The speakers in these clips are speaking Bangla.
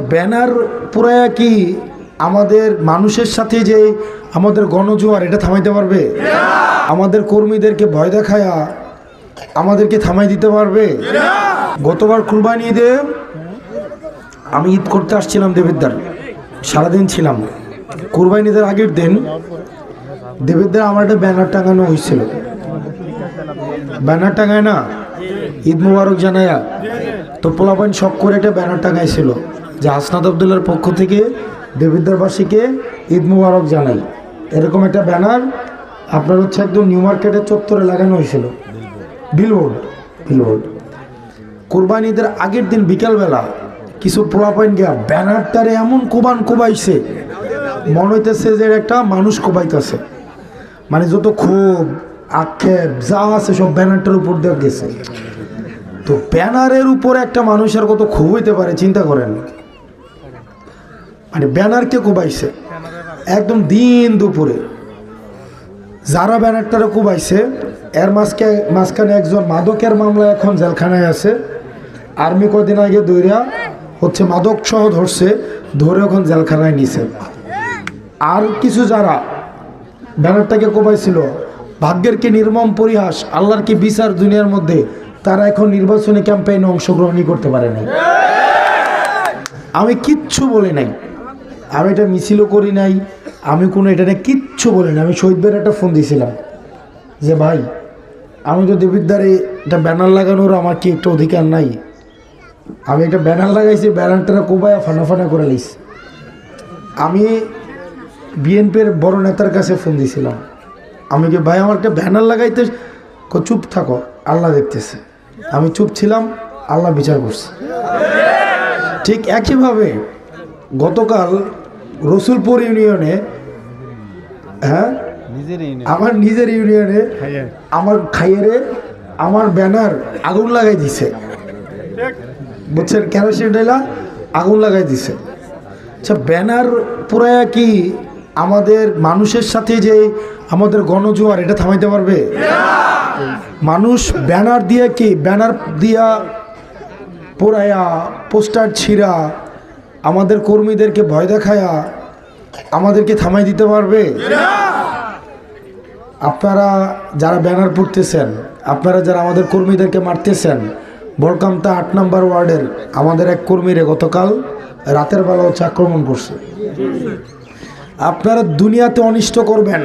ব্যানার পুরায়া কি আমাদের মানুষের সাথে যে আমাদের গণজোয়ার, এটা থামাইতে পারবে? আমাদের কর্মীদেরকে ভয় দেখায়া আমাদেরকে থামাই দিতে পারবে? গতবার কুরবানি ঈদে আমি ঈদ করতে আসছিলাম দেবিদ্দার। সারাদিন ছিলাম। কুরবানি ঈদের আগের দিন দেবিদ্দার আমার একটা ব্যানার টাঙানো হয়েছিল। ব্যানার টাঙায় না? ঈদ মুবারক জানায়া। তো পোলাপাইন শখ করে একটা ব্যানার টাঙাইছিল। যে হাসনাত আবদুল্লার পক্ষ থেকে দেবিদ্দারবাসীকে ঈদ মুবারক জানাই। এরকম একটা ব্যানার আপনার হচ্ছে একদম নিউ মার্কেটের চত্বরে লাগানো হয়েছিল। Billboard billboard. কোরবানি ঈদের আগের দিন বিকালবেলা কিছু পোলাপাইন গিয়া ব্যানারটারে এমন কোবান কোবাইছে, মনে হইতেছে যে একটা মানুষ কোবাইতেছে। মানে যত ক্ষোভ, আক্ষেপ, যা আছে সব ব্যানারটার উপর দিয়ে গেছে। তো ব্যানারের উপর একটা মানুষের কত ক্ষোভ হইতে পারে, চিন্তা করেন। মানে ব্যানারকে কোবাইছে। একদম দিন দুপুরে। যারা ব্যানারটারে কোবাইছে, এর মাঝকে মাঝখানে একজন মাদকের মামলা এখন জেলখানায় আছে। আর্মি কদিন আগে দৈরা হচ্ছে মাদক সহ ধরছে, ধরে এখন জেলখানায় নিছে। আর কিছু যারা ব্যানারটাকে কোবাইছিল, ভাগ্যের কি নির্মম পরিহাস, আল্লাহর কি বিচার দুনিয়ার মধ্যে, তারা এখন নির্বাচনী ক্যাম্পেইনে অংশগ্রহণই করতে পারে নাই। আমি কিচ্ছু বলি নাই। আমি এটা মিছিলও করি নাই, আমি কোনো এটা নিয়ে কিচ্ছু বলি না আমি শহীদ ভাইয়ের একটা ফোন দিয়েছিলাম যে, ভাই, আমি তো দেবিদ্বারে একটা ব্যানার লাগানোর আমার কি একটু অধিকার নাই? আমি একটা ব্যানার লাগাইছি, ব্যানারটা কোবায় ফানা ফানা করে লিস আমি বিএনপির বড় নেতার কাছে ফোন দিয়েছিলাম। আমি কি, ভাই, আমার একটা ব্যানার লাগাইতে চুপ থাকো, আল্লাহ দেখতেছে। আমি চুপ ছিলাম, আল্লাহ বিচার করছে। ঠিক একইভাবে গতকাল রসুলপুর ইউনিয়নে হ্যাঁ? আমার নিজের ইউনিয়নে আমার খাইয়েরে আমার ব্যানার আগুন লাগাই দিছে। বুঝছেন কেরোসিন ঢেলা আগুন লাগাই দিছে। আচ্ছা ব্যানার পুরায়া কি আমাদের মানুষের সাথে যে আমাদের গণজোয়ার এটা থামাইতে পারবে? মানুষ ব্যানার দিয়ে কি ব্যানার দিয়া পোড়ায়া পোস্টার ছিঁড়া আমাদের কর্মীদেরকে ভয় দেখায়া আমাদেরকে থামাই দিতে পারবে? আপনারা যারা ব্যানার পড়তেছেন, আপনারা যারা আমাদের কর্মীদেরকে মারতেছেন বরকামতা আট নম্বর ওয়ার্ডের আমাদের এক কর্মীরে গতকাল রাতের বেলা হচ্ছে আক্রমণ করছে। আপনারা দুনিয়াতে অনিষ্ট করবেন,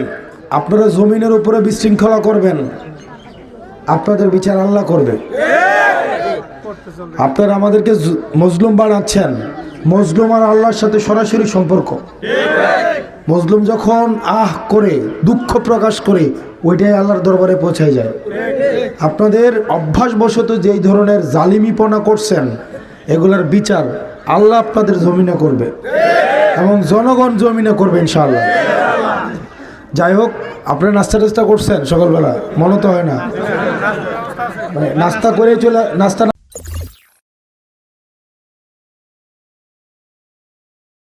আপনারা জমিনের উপরে বিশৃঙ্খলা করবেন, আপনাদের বিচার আল্লাহ করবে। আপনারা আমাদেরকে মজলুম বানাচ্ছেন মজলুম আর আল্লাহর সাথে সরাসরি সম্পর্ক। মজলুম যখন আহ করে, দুঃখ প্রকাশ করে, ওইটাই আল্লাহর দরবারে পৌঁছায় যায়। আপনাদের অভ্যাসবশত যেই ধরনের জালিমিপনা করছেন, এগুলার বিচার আল্লাহ আপনাদের জমিনে করবে এবং জনগণ জমিনে করবে ইনশাআল্লাহ। যাই হোক, আপনারা নাস্তা টাস্তা করছেন সকালবেলা? মনে তো হয় না। মানে নাস্তা করে চলে নাস্তা